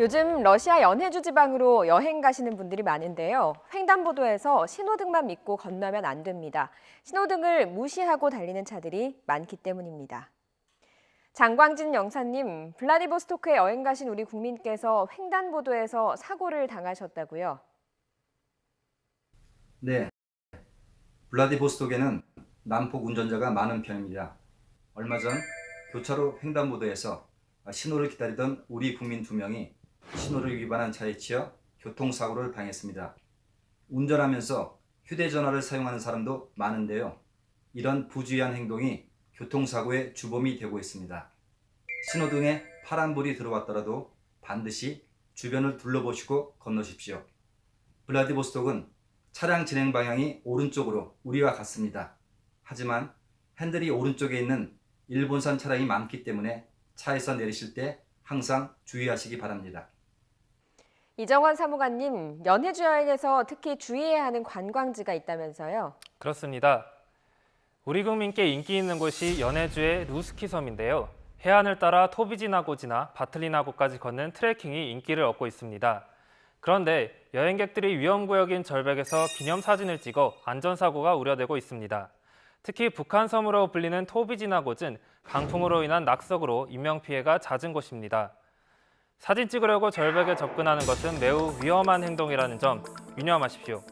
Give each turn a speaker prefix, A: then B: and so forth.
A: 요즘 러시아 연해주 지방으로 여행 가시는 분들이 많은데요. 횡단보도에서 신호등만 믿고 건너면 안 됩니다. 신호등을 무시하고 달리는 차들이 많기 때문입니다. 장광진 영사님, 블라디보스토크에 여행 가신 우리 국민께서 횡단보도에서 사고를 당하셨다고요.
B: 네. 블라디보스톡에는 난폭 운전자가 많은 편입니다. 얼마 전 교차로 횡단보도에서 신호를 기다리던 우리 국민 두 명이 신호를 위반한 차에 치여 교통사고를 당했습니다. 운전하면서 휴대전화를 사용하는 사람도 많은데요. 이런 부주의한 행동이 교통사고의 주범이 되고 있습니다. 신호등에 파란불이 들어왔더라도 반드시 주변을 둘러보시고 건너십시오. 블라디보스톡은 차량 진행 방향이 오른쪽으로 우리와 같습니다. 하지만 핸들이 오른쪽에 있는 일본산 차량이 많기 때문에 차에서 내리실 때 항상 주의하시기 바랍니다.
A: 이정원 사무관님, 연해주 여행에서 특히 주의해야 하는 관광지가 있다면서요.
C: 그렇습니다. 우리 국민께 인기 있는 곳이 연해주의 루스키 섬인데요. 해안을 따라 토비지나고지나 바틀리나고까지 걷는 트레킹이 인기를 얻고 있습니다. 그런데 여행객들이 위험구역인 절벽에서 기념사진을 찍어 안전사고가 우려되고 있습니다. 특히 북한 섬으로 불리는 토비지나곳은 강풍으로 인한 낙석으로 인명피해가 잦은 곳입니다. 사진 찍으려고 절벽에 접근하는 것은 매우 위험한 행동이라는 점 유념하십시오.